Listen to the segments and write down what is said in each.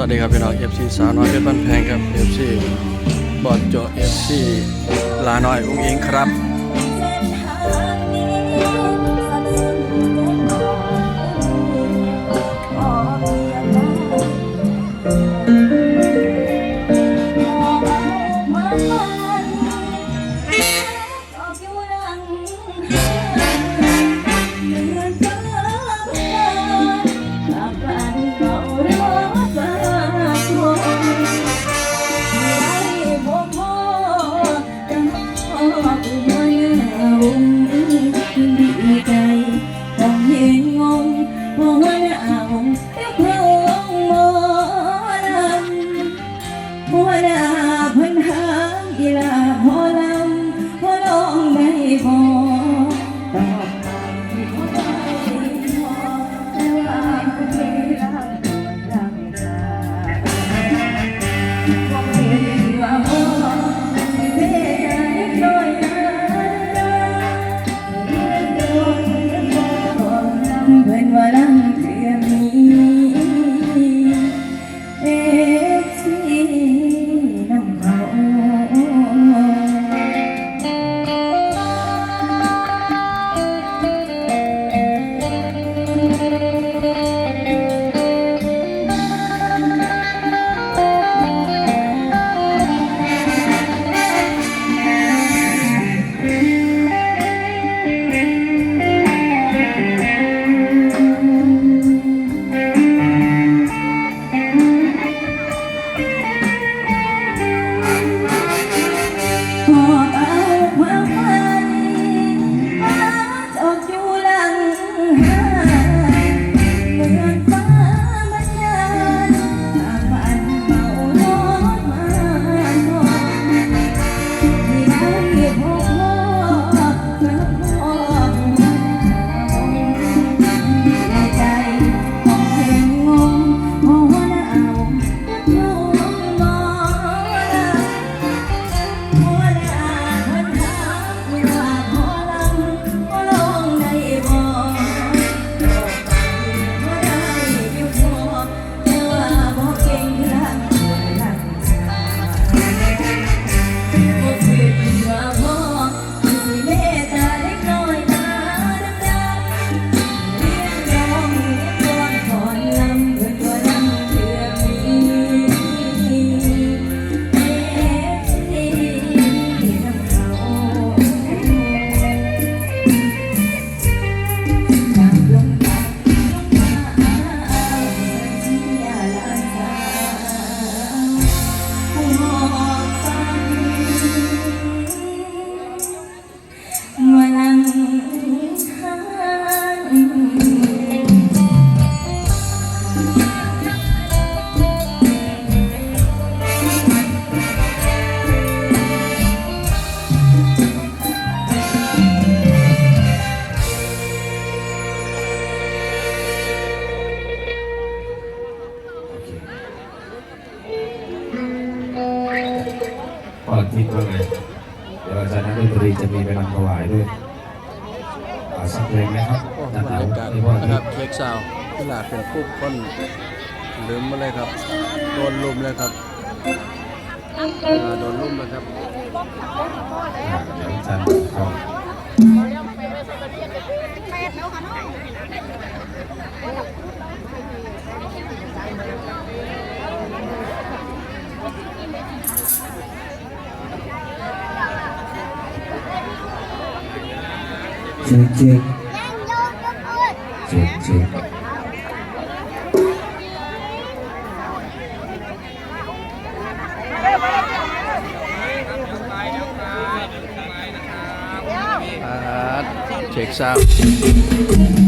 วัสดีครับพี่น้อง FC สาวน้อยเพชรบ้านแพงครับ FC บอดโจ FC ลาน้อยอุ้งอิงครับ อาจารย์นักดนตรีจะมีไปนำถวายด้วยสักเพลงนะครับจากหลับที่พ่อนะครับเค้กซาวที่หลาเป็นปุ๊บก้นลืมมาเลยครับ โดนลุมเลยครับโดนลุมนะครับอาจารย์ chuyên chuyên chuyên chuyên Check out.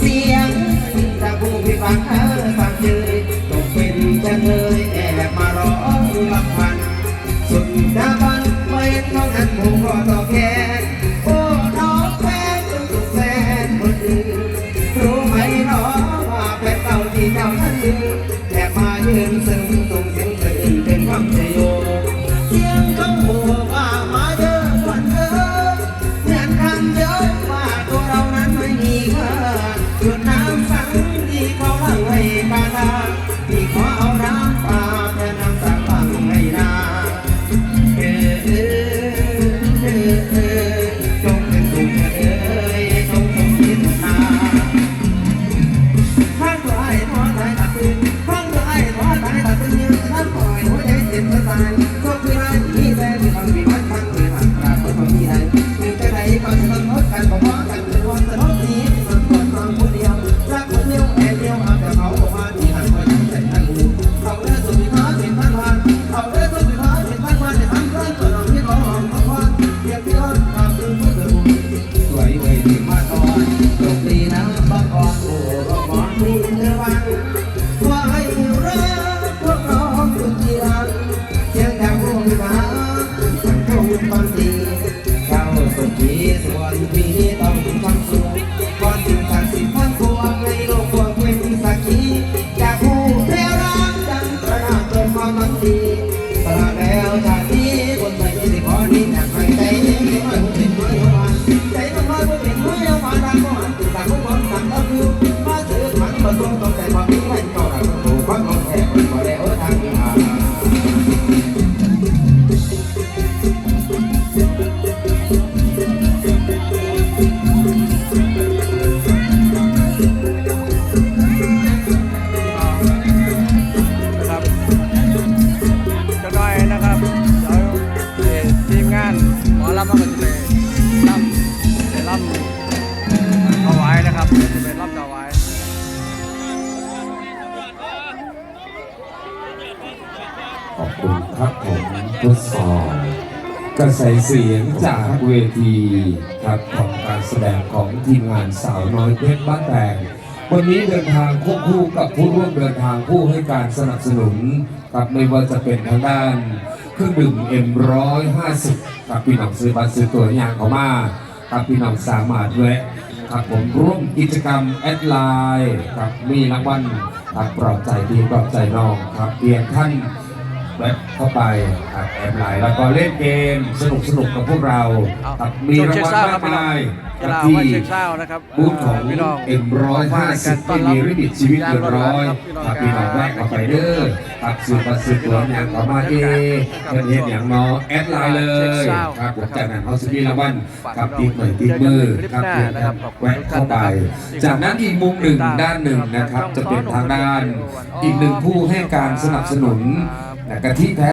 เสียงจากผู้พิพากษาฟังเจอ ทดสอบกระแสเสียงจากเวทีครับของการแสดงของทีมงานสาวน้อยเพชรบ้านแตงวันนี้เดินทางควบคู่กับผู้ร่วมเดินทางผู้ให้การสนับสนุนครับไม่ว่าจะเป็นทางด้านเครื่องดื่ม M150 ครับพี่น้องซื้อบัตรซื้อตัวอย่างเขามาครับพี่น้องสามารถแวะครับผมร่วมกิจกรรมแอดไลน์ครับมีรางวัลครับปลอบใจดีปลอบใจน้องครับเพียงท่าน แวะเข้าไปครับแอบไลน์แล้วก็เล่นเกมสนุกสนุกๆกับพวกเราเอาครับมีรางวัลมากมายกีฬาที่ว่าเช็คเศร้านะครับบูธของพี่น้อง M150 ที่มีริบิตชีวิตเกินร้อยครับพี่น้องแวะเข้าไปเด้อครับซื้อบัตรซื้อตั๋วอย่างเข้ามาเองเงินเห็นอย่างน้อแอดไลน์เลยครับผมจากนั้นเขาจะมีรางวัลครับติดหน่อยติดมือครับเพียงครับแวะเข้าไป จากนั้นอีกมุมหนึ่งด้านหนึ่งนะครับจะเป็นทางด้าน อีกหนึ่งผู้ให้การสนับสนุน นะกะทิแท้